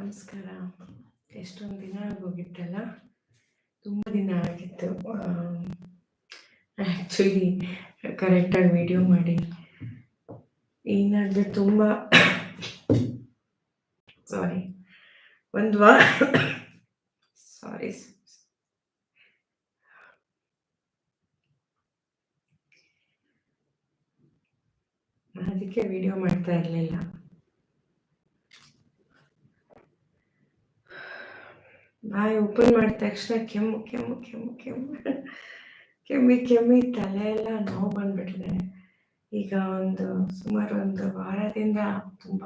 ನಮಸ್ಕಾರ. ಎಷ್ಟೊಂದು ದಿನ ಆಗೋಗಿತ್ತಲ್ಲ? ತುಂಬ ದಿನ ಆಗಿತ್ತು. ಆ್ಯಕ್ಚುಲಿ ಕರೆಕ್ಟಾಗಿ ವಿಡಿಯೋ ಮಾಡಿ. ಏನಾದರೆ ತುಂಬ ಸಾರಿ ಒಂದು ವಾರ ಸಾರಿ ಅದಕ್ಕೆ ವಿಡಿಯೋ ಮಾಡ್ತಾ ಇರಲಿಲ್ಲ. ಬಾಯಿ ಓಪನ್ ಮಾಡಿದ ತಕ್ಷಣ ಕೆಮ್ಮು ಕೆಮ್ಮು ಕೆಮ್ಮು ಕೆಮ್ಮು. ಕೆಮ್ಮಿ ಕೆಮ್ಮಿ, ತಲೆ ಎಲ್ಲ ನೋವು ಬಂದ್ಬಿಟ್ಟಿದೆ. ಈಗ ಒಂದು ಸುಮಾರು ಒಂದು ವಾರದಿಂದ ತುಂಬ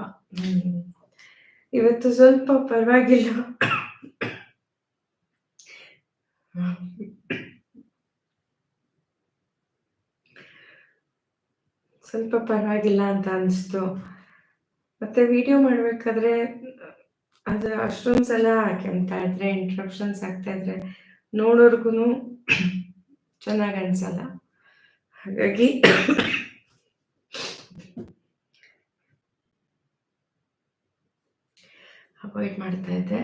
ಇವತ್ತು ಸ್ವಲ್ಪ ಪರವಾಗಿಲ್ಲ. ಸ್ವಲ್ಪ ಪರವಾಗಿಲ್ಲ ಅಂತ ಅನಿಸ್ತು. ಮತ್ತೆ ವಿಡಿಯೋ ಮಾಡಬೇಕಾದ್ರೆ ಅದು ಅಷ್ಟೊಂದು ಸಲ ಕೆಮ್ತಾ ಇದ್ರೆ ಇಂಟ್ರಪ್ಷನ್ಸ್ ಆಗ್ತಾ ಇದ್ರೆ ನೋಡೋರ್ಗು ಚೆನ್ನಾಗಿ ಅನ್ಸಲ್ಲ. ಹಾಗಾಗಿ ಅವಾಯ್ಡ್ ಮಾಡ್ತಾ ಇದ್ದೆ.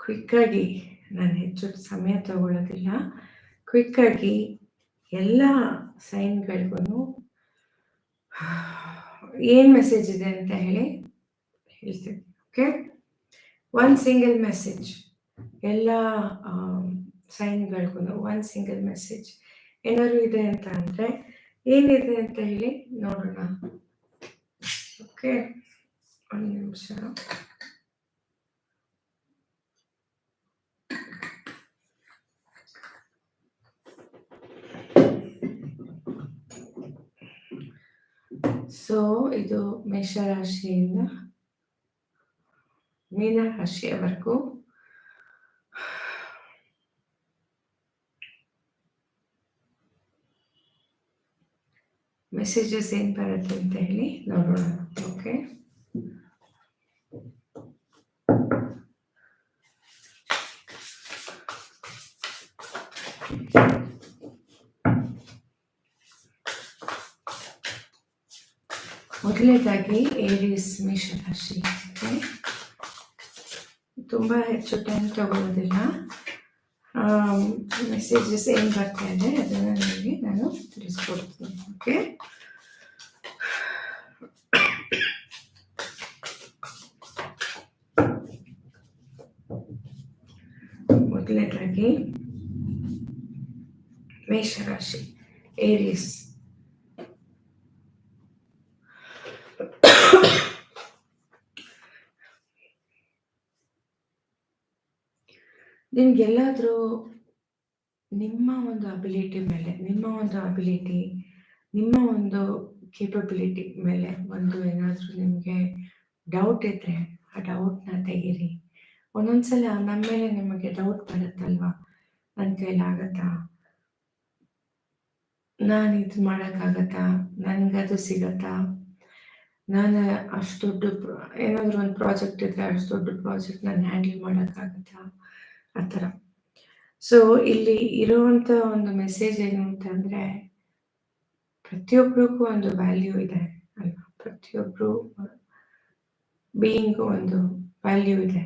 ಕ್ವಿಕ್ಕಾಗಿ ನಾನು ಹೆಚ್ಚು ಸಮಯ ತಗೊಳ್ಳೋದಿಲ್ಲ ಕ್ವಿಕ್ಕಾಗಿ ಎಲ್ಲ ಸೈನ್ಗಳಿಗೂ ಏನು ಮೆಸೇಜ್ ಇದೆ ಅಂತ ಹೇಳಿ ಹೇಳ್ತೀನಿ ಓಕೆ ಒನ್ ಸಿಂಗಲ್ ಮೆಸೇಜ್ ಎಲ್ಲ ಸೈನ್ಗಳಿಗೂ ಒನ್ ಸಿಂಗಲ್ ಮೆಸೇಜ್ ಏನಾದ್ರು ಇದೆ ಅಂತ ಅಂದರೆ, ಏನಿದೆ ಅಂತ ಹೇಳಿ ನೋಡೋಣ. ಓಕೆ ಒಂದು ನಿಮಿಷ. ಸೊ ಇದು ಮೇಷರಾಶಿಯಿಂದ ಮೀನರಾಶಿಯವರೆಗೂ ಮೆಸೇಜಸ್ ಏನು ಬರುತ್ತೆ ಅಂತ ಹೇಳಿ ನೋಡೋಣ ಓಕೆ ಮೊದಲನೇದಾಗಿ ಏರಿಸ್ ಮೇಷರಾಶಿ ಓಕೆ ತುಂಬ ಹೆಚ್ಚು ಟೈಮ್ ತಗೊಳ್ಳೋದಿಲ್ಲ ಮೆಸೇಜಸ್ ಏನು ಬರ್ತಾ ಇದೆ ಅದನ್ನು ನಿಮಗೆ ನಾನು ತಿಳಿಸ್ಕೊಡ್ತೀನಿ ಓಕೆ ಮೊದಲನೇದಾಗಿ ಮೇಷರಾಶಿ ಏರಿಸ್ ನಿಮ್ಗೆಲ್ಲಾದರೂ ನಿಮ್ಮ ಒಂದು ಅಬಿಲಿಟಿ ಮೇಲೆ, ನಿಮ್ಮ ಒಂದು ಅಬಿಲಿಟಿ ನಿಮ್ಮ ಒಂದು ಕೇಪಬಿಲಿಟಿ ಮೇಲೆ ಒಂದು ಏನಾದರೂ ನಿಮಗೆ ಡೌಟ್ ಇದ್ದರೆ ಆ ಡೌಟ್ನ ತೆಗೀರಿ. ಒಂದೊಂದ್ಸಲ ನಮ್ಮ ಮೇಲೆ ನಿಮಗೆ ಡೌಟ್ ಬರುತ್ತಲ್ವಾ? ನನ್ನ ಕೈಲಾಗತ್ತಾ ನಾನು ಇದು ಮಾಡೋಕ್ಕಾಗತ್ತಾ? ನನಗದು ಸಿಗತ್ತಾ? ನಾನು ಅಷ್ಟು ದೊಡ್ಡ ಏನಾದರೂ ಒಂದು ಪ್ರಾಜೆಕ್ಟ್ ಇದ್ದರೆ ಅಷ್ಟು ದೊಡ್ಡ ಪ್ರಾಜೆಕ್ಟ್ ನಾನು ಹ್ಯಾಂಡಲ್ ಮಾಡೋಕ್ಕಾಗತ್ತಾ? ಆ ಥರ ಸೊ ಇಲ್ಲಿ ಇರುವಂತ ಒಂದು ಮೆಸೇಜ್ ಏನು ಅಂತಂದರೆ ಪ್ರತಿಯೊಬ್ಬರಿಗೂ ಒಂದು ವ್ಯಾಲ್ಯೂ ಇದೆ ಅಲ್ವಾ? ಪ್ರತಿಯೊಬ್ಬರು ಬೀಯಿಂಗ್ ಒಂದು ವ್ಯಾಲ್ಯೂ ಇದೆ.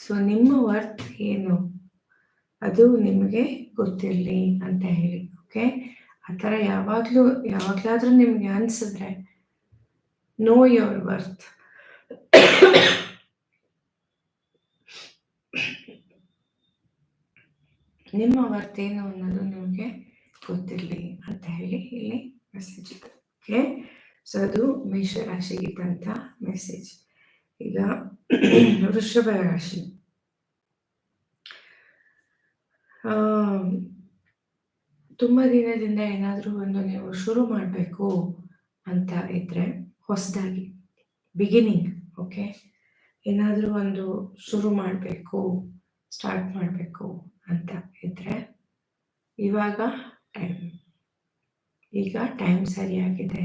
ಸೊ ನಿಮ್ಮ ವರ್ತ್ ಏನು? ಅದು ನಿಮಗೆ ಗೊತ್ತಿರಲಿ ಅಂತ ಹೇಳಿ ಓಕೆ ಆ ಥರ ಯಾವಾಗಲೂ, ಯಾವಾಗಲಾದರೂ ನಿಮಗೆ ಅನಿಸಿದ್ರೆ ನೋ ಯುವರ್ ವರ್ತ್ ನಿಮ್ಮ ವರ್ತ್ ಏನು ಅನ್ನೋದು ನಿಮಗೆ ಗೊತ್ತಿರಲಿ ಅಂತ ಹೇಳಿ ಇಲ್ಲಿ ಮೆಸೇಜ್ ಇದೆ ಓಕೆ ಸೊ ಅದು ಮೇಷರಾಶಿಗಿದ್ದಂಥ ಮೆಸೇಜ್ ಈಗ ವೃಷಭ ರಾಶಿ. ತುಂಬ ದಿನದಿಂದ ಏನಾದರೂ ಒಂದು ನೀವು ಶುರು ಮಾಡಬೇಕು ಅಂತ ಇದ್ದರೆ ಹೊಸದಾಗಿ ಬಿಗಿನಿಂಗ್ ಓಕೆ ಏನಾದರೂ ಒಂದು ಶುರು ಮಾಡಬೇಕು ಸ್ಟಾರ್ಟ್ ಮಾಡಬೇಕು. ಅಂತ ಇದ್ರೆ ಇವಾಗ ಟೈಮ್ ಈಗ ಟೈಮ್ ಸರಿಯಾಗಿದೆ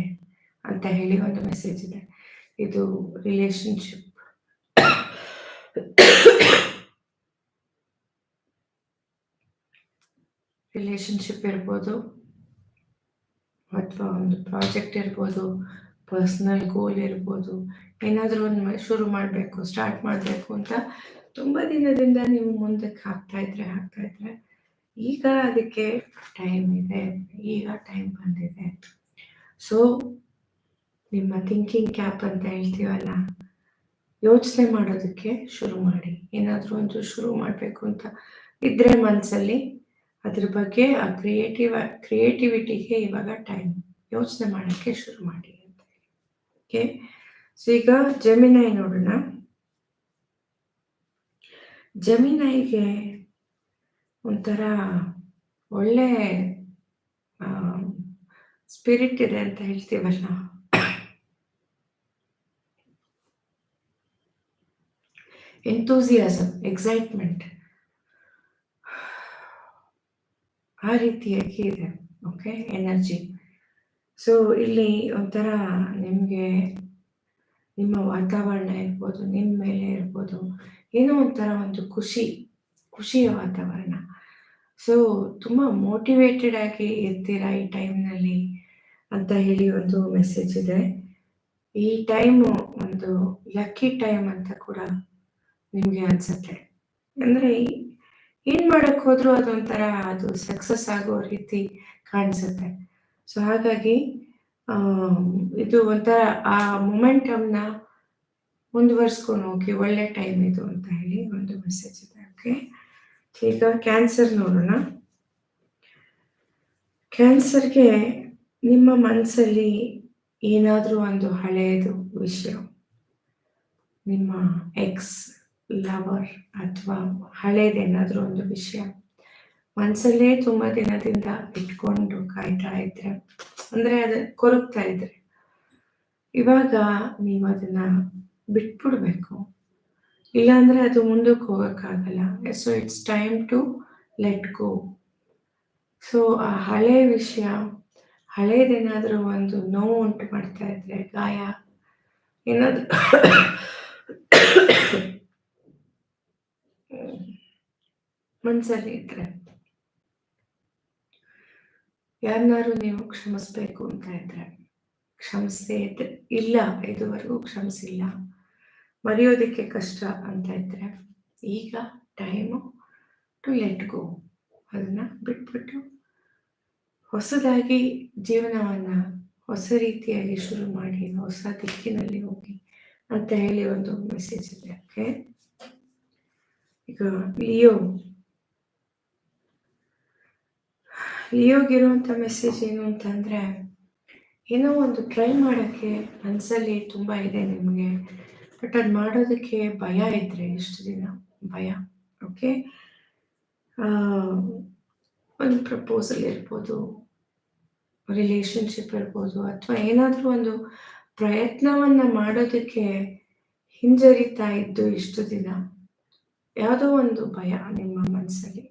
ಅಂತ ಹೇಳಿ ಒಂದು ಮೆಸೇಜ್ ಇದೆ. ಇದು ರಿಲೇಶನ್ಶಿಪ್ ರಿಲೇಶನ್ಶಿಪ್ ಇರ್ಬೋದು, ಅಥವಾ ಒಂದು ಪ್ರಾಜೆಕ್ಟ್ ಇರ್ಬೋದು ಪರ್ಸ್ನಲ್ ಗೋಲ್ ಇರ್ಬೋದು, ಏನಾದರೂ ಒಂದು ಶುರು ಮಾಡಬೇಕು ಸ್ಟಾರ್ಟ್ ಮಾಡಬೇಕು ಅಂತ ತುಂಬ ದಿನದಿಂದ ನೀವು ಮುಂದಕ್ಕೆ ಹಾಕ್ತಾ ಇದ್ರೆ ಹಾಕ್ತಾ ಇದ್ರೆ, ಈಗ ಅದಕ್ಕೆ ಟೈಮ್ ಇದೆ, ಈಗ ಟೈಮ್ ಬಂದಿದೆ. ಸೊ ನಿಮ್ಮ ಥಿಂಕಿಂಗ್ ಕ್ಯಾಪ್ ಅಂತ ಹೇಳ್ತೀವಲ್ಲ, ಯೋಚನೆ ಮಾಡೋದಕ್ಕೆ ಶುರು ಮಾಡಿ. ಏನಾದರೂ ಒಂದು ಶುರು ಮಾಡಬೇಕು ಅಂತ ಇದ್ರೆ ಮನಸ್ಸಲ್ಲಿ ಅದ್ರ ಬಗ್ಗೆ ಆ ಕ್ರಿಯೇಟಿವ್ ಕ್ರಿಯೇಟಿವಿಟಿಗೆ ಇವಾಗ ಟೈಮ್ ಯೋಚನೆ ಮಾಡೋಕ್ಕೆ ಶುರು ಮಾಡಿ ಓಕೆ ಸೊ ಈಗ ಜಮೀನಾಯಿ ನೋಡೋಣ. ಜಮಿನೈಗೆ ಒಂಥರ ಒಳ್ಳೆ ಸ್ಪಿರಿಟ್ ಇದೆ ಅಂತ ಹೇಳ್ತೀವಲ್ಲ ಎಂತೂಸಿಯಾಸಮ್ ಎಕ್ಸೈಟ್ಮೆಂಟ್ ಆ ರೀತಿಯಾಗಿ ಇದೆ ಓಕೆ ಎನರ್ಜಿ ಸೊ ಇಲ್ಲಿ ಒಂಥರ ನಿಮಗೆ, ನಿಮ್ಮ ವಾತಾವರಣ ಇರ್ಬೋದು ನಿಮ್ಮ ಮೇಲೆ ಇರ್ಬೋದು ಏನೋ ಒಂಥರ ಒಂದು ಖುಷಿ, ಖುಷಿಯ ವಾತಾವರಣ. ಸೊ ತುಂಬ ಮೋಟಿವೇಟೆಡ್ ಆಗಿ ಇರ್ತೀರಾ ಈ ಟೈಮ್ನಲ್ಲಿ ಅಂತ ಹೇಳಿ ಒಂದು ಮೆಸೇಜ್ ಇದೆ. ಈ ಟೈಮು ಒಂದು ಲಕ್ಕಿ ಟೈಮ್ ಅಂತ ಕೂಡ ನಿಮಗೆ ಅನ್ಸುತ್ತೆ. ಅಂದರೆ ಏನು ಮಾಡಕ್ಕೆ ಹೋದರೂ ಅದೊಂಥರ ಅದು ಸಕ್ಸಸ್ ಆಗೋ ರೀತಿ ಕಾಣಿಸುತ್ತೆ. ಸೊ ಹಾಗಾಗಿ ಇದು ಒಂಥರ ಆ ಮೊಮೆಂಟಮ್ನ ಮುಂದುವರ್ಸ್ಕೊಂಡು ಹೋಗಿ ಒಳ್ಳೆ ಟೈಮ್ ಇದು ಅಂತ ಹೇಳಿ ಒಂದು ಮೆಸೇಜ್ ಇದೆ. ಓಕೆ ಈಗ ಕ್ಯಾನ್ಸರ್ ನೋಡೋಣ. ಕ್ಯಾನ್ಸರ್ಗೆ ನಿಮ್ಮ ಮನಸ್ಸಲ್ಲಿ ಏನಾದರೂ ಒಂದು ಹಳೆಯದು ವಿಷಯ. ನಿಮ್ಮ ಎಕ್ಸ್ ಲವರ್ ಅಥವಾ ಹಳೇದೇನಾದರೂ ಒಂದು ವಿಷಯ. ಮನಸ್ಸಲ್ಲೇ ತುಂಬ ದಿನದಿಂದ ಇಟ್ಕೊಂಡು ಕಾಯ್ತಾ ಇದ್ರೆ, ಅಂದರೆ ಅದು ಕೊರಗ್ತಾ ಇದ್ರೆ. ಇವಾಗ ನೀವು ಅದನ್ನ ಬಿಟ್ಬಿಡ್ಬೇಕು. ಇಲ್ಲಾಂದ್ರೆ ಅದು ಮುಂದಕ್ಕೆ ಹೋಗೋಕ್ಕಾಗಲ್ಲ. So it's time to let go so ಆ ಹಳೆ ವಿಷಯ, ಹಳೇದೇನಾದರೂ ಒಂದು ನೋವು ಉಂಟು ಮಾಡ್ತಾ ಇದ್ರೆ, ಗಾಯ, ಏನಾದರೂ ಮನಸ್ಸಲ್ಲಿ ಇದ್ರೆ. ಯಾರನ್ನಾರು ನೀವು ಕ್ಷಮಿಸ್ಬೇಕು ಅಂತ ಇದ್ರೆ. ಕ್ಷಮಿಸೇ ಇಲ್ಲ, ಇದುವರೆಗೂ ಕ್ಷಮಿಸಿಲ್ಲ. ಮರೆಯೋದಕ್ಕೆ ಕಷ್ಟ ಅಂತ ಇದ್ದರೆ ಈಗ ಟೈಮು ಟು ಲೆಟ್ ಗೋ ಅದನ್ನ ಬಿಟ್ಬಿಟ್ಟು ಹೊಸದಾಗಿ ಜೀವನವನ್ನ ಹೊಸ ರೀತಿಯಾಗಿ ಶುರು ಮಾಡಿ, ಹೊಸ ದಿಕ್ಕಿನಲ್ಲಿ ಹೋಗಿ ಅಂತ ಹೇಳಿ ಒಂದು ಮೆಸೇಜ್ ಇದೆ. ಓಕೆ ಈಗ ಲಿಯೋ. ಲಿಯೋಗಿರುವಂಥ ಮೆಸೇಜ್ ಏನು ಅಂತಂದರೆ, ಏನೋ ಒಂದು ಟ್ರೈ ಮಾಡೋಕ್ಕೆ ಮನಸ್ಸಲ್ಲಿ ತುಂಬ ಇದೆ ನಿಮಗೆ. ಬಟ್ ಅದು ಮಾಡೋದಕ್ಕೆ ಭಯ ಇದ್ರೆ ಇಷ್ಟು ದಿನ, ಭಯ ಓಕೆ ಒಂದು ಪ್ರಪೋಸಲ್ ಇರ್ಬೋದು ರಿಲೇಶನ್ಶಿಪ್ ಇರ್ಬೋದು, ಅಥವಾ ಏನಾದರೂ ಒಂದು ಪ್ರಯತ್ನವನ್ನು ಮಾಡೋದಕ್ಕೆ ಹಿಂಜರಿತಾ ಇದ್ದು ಇಷ್ಟು ದಿನ, ಯಾವುದೋ ಒಂದು ಭಯ ನಿಮ್ಮ ಮನಸ್ಸಲ್ಲಿ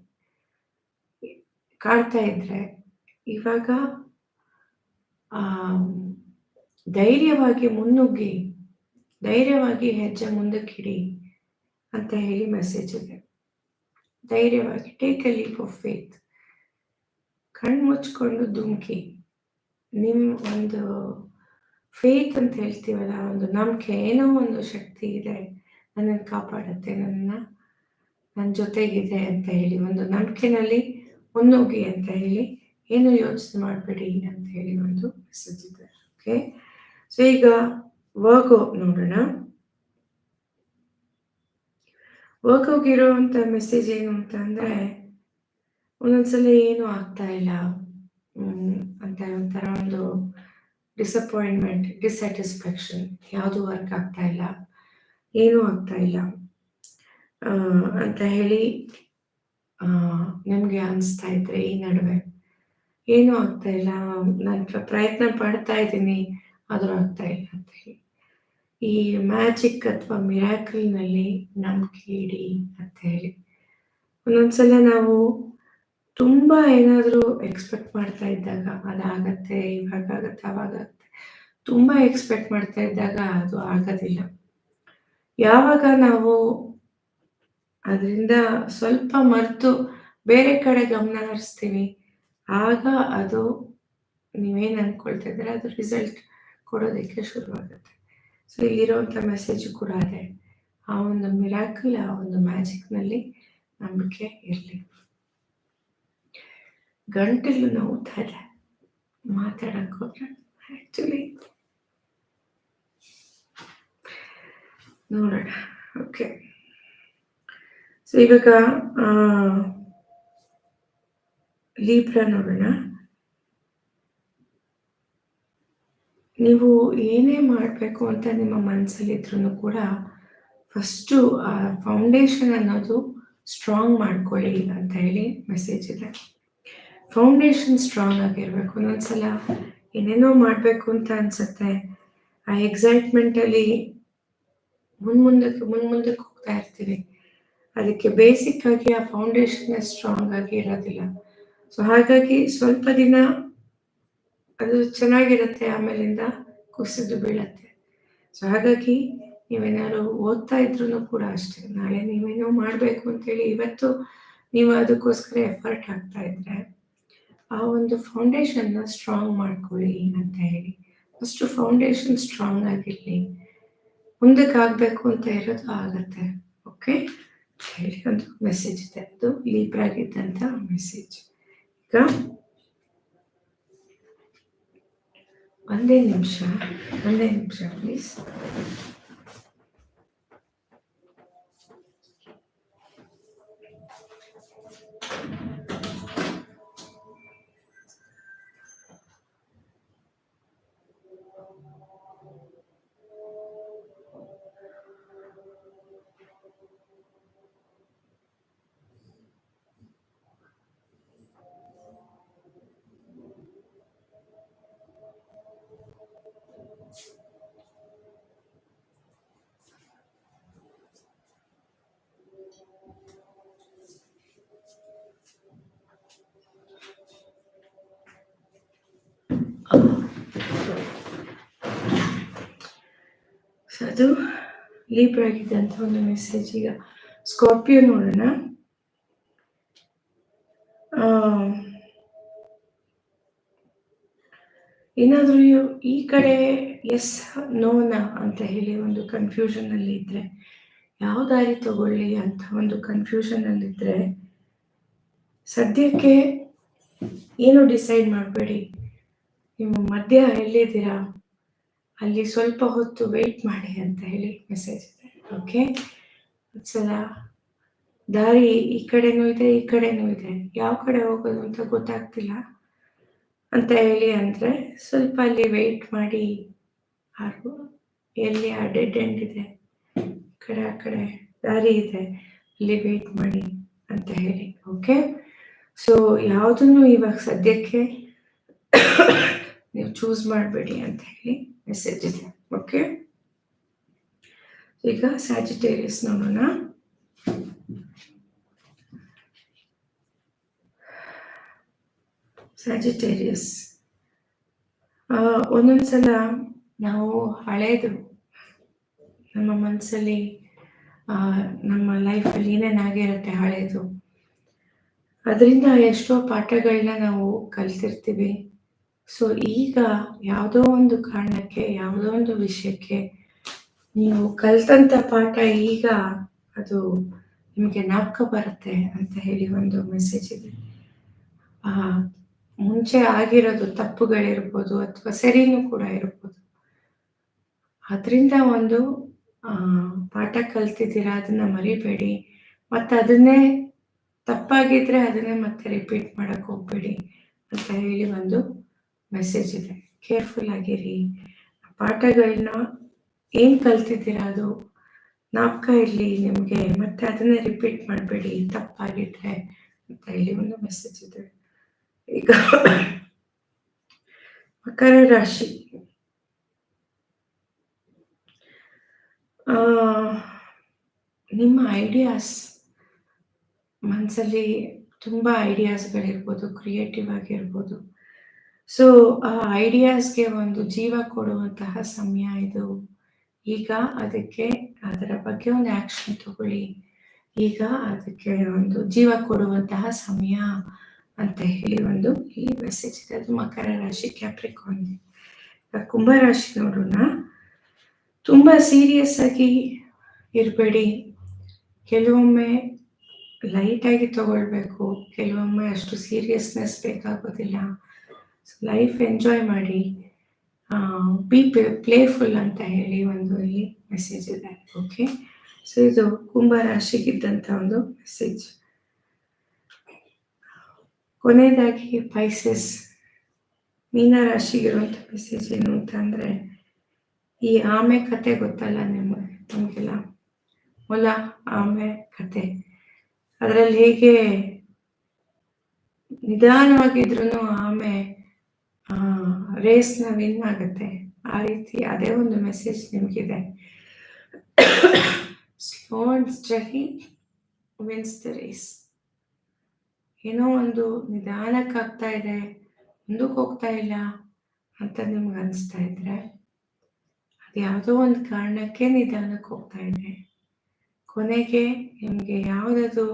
ಕಾಡ್ತಾ ಇದ್ರೆ, ಇವಾಗ ಧೈರ್ಯವಾಗಿ ಮುನ್ನುಗ್ಗಿ ಧೈರ್ಯವಾಗಿ ಹೆಜ್ಜೆ ಮುಂದಕ್ಕಿಡಿ ಅಂತ ಹೇಳಿ ಮೆಸೇಜ್ ಇದೆ. ಧೈರ್ಯವಾಗಿ take a leap of faith ಕಣ್ಣು ಮುಚ್ಕೊಂಡು ಧುಮುಕಿ. ನಿಮ್ಮ ಒಂದು ಫೇತ್ ಅಂತ ಹೇಳ್ತೀವಲ್ಲ, ಒಂದು ನಂಬಿಕೆ, ಏನೋ ಒಂದು ಶಕ್ತಿ ಇದೆ, ನನ್ನನ್ನು ಕಾಪಾಡುತ್ತೆ, ನನ್ನ ನನ್ನ ಜೊತೆಗಿದೆ ಅಂತ ಹೇಳಿ, ಒಂದು ನಂಬಿಕೆನಲ್ಲಿ ಮುನ್ನೋಗಿ ಅಂತ ಹೇಳಿ, ಏನು ಯೋಚನೆ ಮಾಡಬೇಡಿ ಅಂತ ಹೇಳಿ ಒಂದು ಮೆಸೇಜ್ ಇದೆ. ಓಕೆ ಸೊ ಈಗ ವರ್ಗೋ ನೋಡೋಣ ವರ್ಗೋಗಿರುವಂತ ಮೆಸೇಜ್ ಏನು ಅಂತ ಅಂದ್ರೆ ಒಂದೊಂದ್ಸಲ ಏನು ಆಗ್ತಾ ಇಲ್ಲ ಅಂತ ಒಂಥರ ಒಂದು ಡಿಸಪಾಯಿಂಟ್ಮೆಂಟ್ ಡಿಸ್ಸ್ಯಾಟಿಸ್ಫ್ಯಾಕ್ಷನ್ ಯಾವುದು ವರ್ಕ್ ಆಗ್ತಾ ಇಲ್ಲ ಏನೂ ಆಗ್ತಾ ಇಲ್ಲ ಅಂತ ಹೇಳಿ ನಿಮಗೆ ಅನಿಸ್ತಾ ಇದ್ರೆ ಈ ನಡುವೆ ಏನೂ ಆಗ್ತಾ ಇಲ್ಲ ನಾನು ಪ್ರಯತ್ನ ಪಡ್ತಾ ಇದ್ದೀನಿ ಆದರೂ ಆಗ್ತಾ ಇಲ್ಲ ಅಂತ ಹೇಳಿ. ಈ ಮ್ಯಾಜಿಕ್ ಅಥವಾ ಮಿರಾಕಲ್ನಲ್ಲಿ ನಂಬಿಕೆ ಇಡಿ ಅಂತ ಹೇಳಿ. ಒಂದೊಂದ್ಸಲ ನಾವು ತುಂಬ ಏನಾದರೂ ಎಕ್ಸ್ಪೆಕ್ಟ್ ಮಾಡ್ತಾ ಇದ್ದಾಗ ಅದಾಗತ್ತೆ, ಇವಾಗ ಆಗತ್ತೆ, ಅವಾಗ ತುಂಬ ಎಕ್ಸ್ಪೆಕ್ಟ್ ಮಾಡ್ತಾ ಇದ್ದಾಗ ಅದು ಆಗೋದಿಲ್ಲ. ಯಾವಾಗ ನಾವು ಅದರಿಂದ ಸ್ವಲ್ಪ ಮರೆತು ಬೇರೆ ಕಡೆ ಗಮನ ಹರಿಸ್ತೀವಿ, ಆಗ ಅದು ನೀವೇನು ಅಂದ್ಕೊಳ್ತಾ ಇದ್ದೀರ? ಅದು ರಿಸಲ್ಟ್ ಕೊಡೋದಕ್ಕೆ ಶುರುವಾಗುತ್ತೆ ಸೊ ಇಲ್ಲಿರುವಂಥ ಮೆಸೇಜ್ ಕೂಡ ಅದೇ. ಆ ಒಂದು ಮಿರಾಕಲ್ ಆ ಒಂದು ಮ್ಯಾಜಿಕ್ನಲ್ಲಿ ನಂಬಿಕೆ ಇರಲಿ. ಗಂಟಲು ನೋವುತ್ತಾ ಇದೆ ಮಾತಾಡಕ್ಕೆ ಹೋದ್ರೆ ಆ್ಯಕ್ಚುಲಿ ನೋಡೋಣ. ಓಕೆ ಸೊ ಇವಾಗ ಲೀಬ್ರಾ ನೋಡೋಣ. ನೀವು ಏನೇ ಮಾಡಬೇಕು ಅಂತ ನಿಮ್ಮ ಮನಸ್ಸಲ್ಲಿ ಇದ್ರೂ ಕೂಡ ಫಸ್ಟು ಆ ಫೌಂಡೇಶನ್ ಅನ್ನೋದು ಸ್ಟ್ರಾಂಗ್ ಮಾಡ್ಕೊಳ್ಳಿ ಅಂತ ಹೇಳಿ ಮೆಸೇಜ್ ಇದೆ. ಫೌಂಡೇಶನ್ ಸ್ಟ್ರಾಂಗ್ ಆಗಿರಬೇಕು. ಒಂದೊಂದ್ಸಲ ಏನೇನೋ ಮಾಡಬೇಕು ಅಂತ ಅನ್ಸುತ್ತೆ, ಆ ಎಕ್ಸೈಟ್ಮೆಂಟಲ್ಲಿ ಮುಂದಕ್ಕೆ ಮುಂದಕ್ಕೆ ಹೋಗ್ತಾ ಇರ್ತೀವಿ. ಅದಕ್ಕೆ ಬೇಸಿಕ್ ಆಗಿ ಆ ಫೌಂಡೇಶನ್ ಸ್ಟ್ರಾಂಗ್ ಆಗಿ ಇರೋದಿಲ್ಲ. ಸೊ ಹಾಗಾಗಿ ಸ್ವಲ್ಪ ದಿನ ಅದು ಚೆನ್ನಾಗಿರುತ್ತೆ ಆಮೇಲಿಂದ ಕುಸಿದು ಬೀಳತ್ತೆ. ಸೊ ಹಾಗಾಗಿ ನೀವೇನಾದ್ರು ಓದ್ತಾ ಇದ್ರು ಕೂಡ ಅಷ್ಟೇ. ನಾಳೆ ನೀವೇನೋ ಮಾಡಬೇಕು ಅಂತೇಳಿ ಇವತ್ತು ನೀವು ಅದಕ್ಕೋಸ್ಕರ ಎಫರ್ಟ್ ಹಾಕ್ತಾ ಇದ್ರೆ ಆ ಒಂದು ಫೌಂಡೇಶನ್ನ ಸ್ಟ್ರಾಂಗ್ ಮಾಡ್ಕೊಳ್ಳಿ ಅಂತ ಹೇಳಿ. ಫಸ್ಟ್ ಫೌಂಡೇಶನ್ ಸ್ಟ್ರಾಂಗ್ ಆಗಿರಲಿ. ಮುಂದಕ್ಕೆ ಆಗಬೇಕು ಅಂತ ಇರೋದು ಆಗತ್ತೆ. ಓಕೆ ಹೇಳಿ ಒಂದು ಮೆಸೇಜ್ ಇದೆ. ಅದು ಲೀಬ್ರಾಗಿದ್ದಂಥ ಮೆಸೇಜ್ ಈಗ ಒಂದೇ ನಿಮಿಷ ಒಂದೇ ನಿಮಿಷ ಪ್ಲೀಸ್ ಸೊ ಅದು ಲೀಪ್ ಆಗಿದ್ದಂಥ ಒಂದು ಮೆಸೇಜ್ ಈಗ ಸ್ಕಾರ್ಪಿಯೋ ನೋಡೋಣ. ಏನಾದರೂ ಈ ಕಡೆ ಎಸ್ ನೋನ ಅಂತ ಹೇಳಿ ಒಂದು ಕನ್ಫ್ಯೂಷನ್ ಅಲ್ಲಿ ಇದ್ರೆ, ಯಾವ ದಾರಿ ತಗೊಳ್ಳಿ ಅಂತ ಒಂದು ಕನ್ಫ್ಯೂಷನ್ ಅಲ್ಲಿ ಇದ್ರೆ, ಸದ್ಯಕ್ಕೆ ಏನು ಡಿಸೈಡ್ ಮಾಡಬೇಡಿ? ನೀವು ಮಧ್ಯ ಎಲ್ಲಿದ್ದೀರಾ? ಅಲ್ಲಿ ಸ್ವಲ್ಪ ಹೊತ್ತು ವೆಯ್ಟ್ ಮಾಡಿ ಅಂತ ಹೇಳಿ ಮೆಸೇಜ್ ಇದೆ. ಓಕೆ ಸಲ ದಾರಿ ಈ ಕಡೆನೂ ಇದೆ, ಈ ಕಡೆನೂ ಇದೆ. ಯಾವ ಕಡೆ ಹೋಗೋದು ಅಂತ ಗೊತ್ತಾಗ್ತಿಲ್ಲ ಅಂತ ಹೇಳಿ ಅಂದರೆ ಸ್ವಲ್ಪ ಅಲ್ಲಿ ವೆಯ್ಟ್ ಮಾಡಿ ಹಾಗೂ ಎಲ್ಲಿ ಆ ಡೆಡ್ ಎಂಡ್ ಇದೆ ಕಡೆ ಆ ಕಡೆ ದಾರಿ ಇದೆ, ಅಲ್ಲಿ ವೆಯ್ಟ್ ಮಾಡಿ ಅಂತ ಹೇಳಿ. ಓಕೆ ಸೊ ಯಾವುದನ್ನು ಇವಾಗ ಸದ್ಯಕ್ಕೆ ನೀವು ಚೂಸ್ ಮಾಡಬೇಡಿ ಅಂತ ಹೇಳಿ. ಮೆಸೇಜ್ ಓಕೆ ಈಗ ಸ್ಯಾಜಿಟೇರಿಯಸ್ ನೋಡೋಣ. ಸ್ಯಾಜಿಟೇರಿಯಸ್ ಒಂದೊಂದ್ಸಲ ನಾವು ಹಳೇದು. ನಮ್ಮ ಮನಸ್ಸಲ್ಲಿ ನಮ್ಮ ಲೈಫಲ್ಲಿ ಏನೇನಾಗಿರುತ್ತೆ ಹಳೇದು. ಅದರಿಂದ ಎಷ್ಟೋ ಪಾಠಗಳನ್ನ ನಾವು ಕಲ್ತಿರ್ತೀವಿ. ಸೊ ಈಗ ಯಾವುದೋ ಒಂದು ಕಾರಣಕ್ಕೆ, ಯಾವುದೋ ಒಂದು ವಿಷಯಕ್ಕೆ ನೀವು ಕಲ್ತಂತ ಪಾಠ ಈಗ ಅದು ನಿಮಗೆ ಜ್ಞಾಪಕ ಬರುತ್ತೆ ಅಂತ ಹೇಳಿ ಒಂದು ಮೆಸೇಜ್ ಇದೆ. ಆ, ಮುಂಚೆ ಆಗಿರೋದು ತಪ್ಪುಗಳಿರ್ಬೋದು ಅಥವಾ ಸರಿನೂ ಕೂಡ ಇರ್ಬೋದು. ಅದರಿಂದ ಒಂದು ಪಾಠ ಕಲ್ತಿದ್ದೀರಾ ಅದನ್ನ ಮರಿಬೇಡಿ. ಮತ್ತೆ ಅದನ್ನೇ ತಪ್ಪಾಗಿದ್ರೆ ಅದನ್ನೇ ಮತ್ತೆ ರಿಪೀಟ್ ಮಾಡಕ್ ಹೋಗ್ಬೇಡಿ ಅಂತ ಹೇಳಿ ಒಂದು ಮೆಸೇಜ್ ಇದೆ ಕೇರ್ಫುಲ್ ಆಗಿರಿ. ಪಾಠಗಳನ್ನ ಏನು ಕಲ್ತಿದ್ದೀರಾ ಅದು? ನಾಪ್ಕ ಇರಲಿ, ನಿಮಗೆ ಮತ್ತೆ ಅದನ್ನ ರಿಪೀಟ್ ಮಾಡಬೇಡಿ, ತಪ್ಪಾಗಿದ್ರೆ ಅಂತ ಹೇಳಿ ಒಂದು ಮೆಸೇಜ್ ಇದೆ. ಈಗ ಮಕರ ರಾಶಿ. ನಿಮ್ಮ ಐಡಿಯಾಸ್ ಮನಸ್ಸಲ್ಲಿ ತುಂಬ ಐಡಿಯಾಸ್ಗಳಿರ್ಬೋದು, ಕ್ರಿಯೇಟಿವ್ ಆಗಿರ್ಬೋದು. ಸೊ ಆ ಐಡಿಯಾಸ್ಗೆ ಒಂದು ಜೀವ ಕೊಡುವಂತಹ ಸಮಯ ಇದು. ಈಗ ಅದಕ್ಕೆ ಅದರ ಬಗ್ಗೆ ಒಂದು ಆಕ್ಷನ್ ತಗೊಳ್ಳಿ. ಈಗ ಅದಕ್ಕೆ ಒಂದು ಜೀವ ಕೊಡುವಂತಹ ಸಮಯ ಅಂತ ಹೇಳಿ ಒಂದು ಈ ಮೆಸೇಜ್ ಇದೆ ಅದು ಮಕರ ರಾಶಿ ಕ್ಯಾಪ್ರಿಕಾನ್ ಕುಂಭರಾಶಿ ನೋಡೋಣ. ತುಂಬ ಸೀರಿಯಸ್ ಆಗಿ ಇರಬೇಡಿ. ಕೆಲವೊಮ್ಮೆ ಲೈಟಾಗಿ ತಗೊಳ್ಬೇಕು. ಕೆಲವೊಮ್ಮೆ ಅಷ್ಟು ಸೀರಿಯಸ್ನೆಸ್ ಬೇಕಾಗೋದಿಲ್ಲ. ಲೈಫ್ ಎಂಜಾಯ್ ಮಾಡಿ ಬಿ ಪ್ಲೇಫುಲ್ ಅಂತ ಹೇಳಿ ಒಂದು ಇಲ್ಲಿ ಮೆಸೇಜ್ ಇದೆ ಓಕೆ ಸೊ ಇದು ಕುಂಭ ರಾಶಿಗಿದ್ದಂಥ ಒಂದು ಮೆಸೇಜ್ ಕೊನೆಯದಾಗಿ ಪೈಸಸ್ ಮೀನರಾಶಿಗಿರುವಂಥ ಮೆಸೇಜ್ ಏನು ಅಂತಂದರೆ ಈ ಆಮೆ ಕತೆ ಗೊತ್ತಲ್ಲ ನಿಮಗೆ, ನಮಗೆಲ್ಲ? ಮೊಲ, ಆಮೆ ಕತೆ. ಅದರಲ್ಲಿ ಹೇಗೆ ನಿಧಾನವಾಗಿದ್ರು ಆಮೆ ರೇಸ್ನ ವಿನ್ ಆಗುತ್ತೆ ಆ ರೀತಿ ಅದೇ ಒಂದು message ನಿಮಗಿದೆ. Slow and wins the race ಏನೋ ಒಂದು ನಿಧಾನಕ್ಕಾಗ್ತಾ ಇದೆ, ಮುಂದಕ್ಕೆ ಹೋಗ್ತಾ ಇಲ್ಲ ಅಂತ ನಿಮ್ಗೆ ಅನಿಸ್ತಾ ಇದ್ರೆ, ಅದು ಯಾವುದೋ ಒಂದು ಕಾರಣಕ್ಕೆ ನಿಧಾನಕ್ಕೆ ಹೋಗ್ತಾ ಇದೆ. ಕೊನೆಗೆ ನಿಮಗೆ ಯಾವುದದು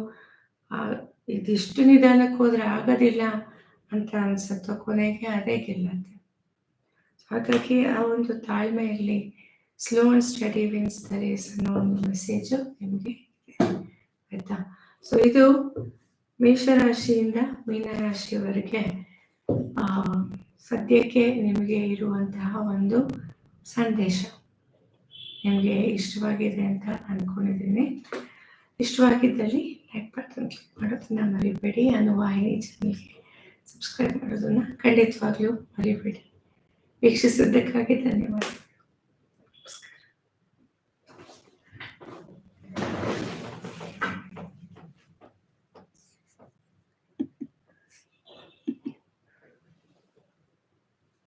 ಇದಿಷ್ಟು ನಿಧಾನಕ್ಕೆ ಹೋದ್ರೆ ಆಗೋದಿಲ್ಲ ಅಂತ ಅನ್ಸುತ್ತೋ, ಕೊನೆಗೆ ಅದೇ ಗೆಲ್ಲತ್ತೆ. ಹಾಗಾಗಿ ಆ ಒಂದು ತಾಳ್ಮೆಯಲ್ಲಿ slow and steady wins the race ಅನ್ನೋ ಒಂದು ಮೆಸೇಜು ನಿಮಗೆ ಆಯ್ತಾ? ಸೊ ಇದು ಮೇಷರಾಶಿಯಿಂದ ಮೀನರಾಶಿಯವರೆಗೆ ಸದ್ಯಕ್ಕೆ ನಿಮಗೆ ಇರುವಂತಹ ಒಂದು ಸಂದೇಶ ನಿಮಗೆ ಇಷ್ಟವಾಗಿದೆ ಅಂತ ಅಂದ್ಕೊಂಡಿದ್ದೀನಿ ಇಷ್ಟವಾಗಿದ್ದಲ್ಲಿ ಲೈಕ್ ಬಟನ್ ಕ್ಲಿಕ್ ಮಾಡೋದನ್ನ ಮರಿಬೇಡಿ. ಅನುವಾಹಿನಿ ಚಾನಲ್ಗೆ ಸಬ್ಸ್ಕ್ರೈಬ್ ಮಾಡೋದನ್ನ ಖಂಡಿತವಾಗ್ಲೂ ಮರಿಬೇಡಿ. ವೀಕ್ಷಿಸಿದ್ದಕ್ಕಾಗಿ ಧನ್ಯವಾದ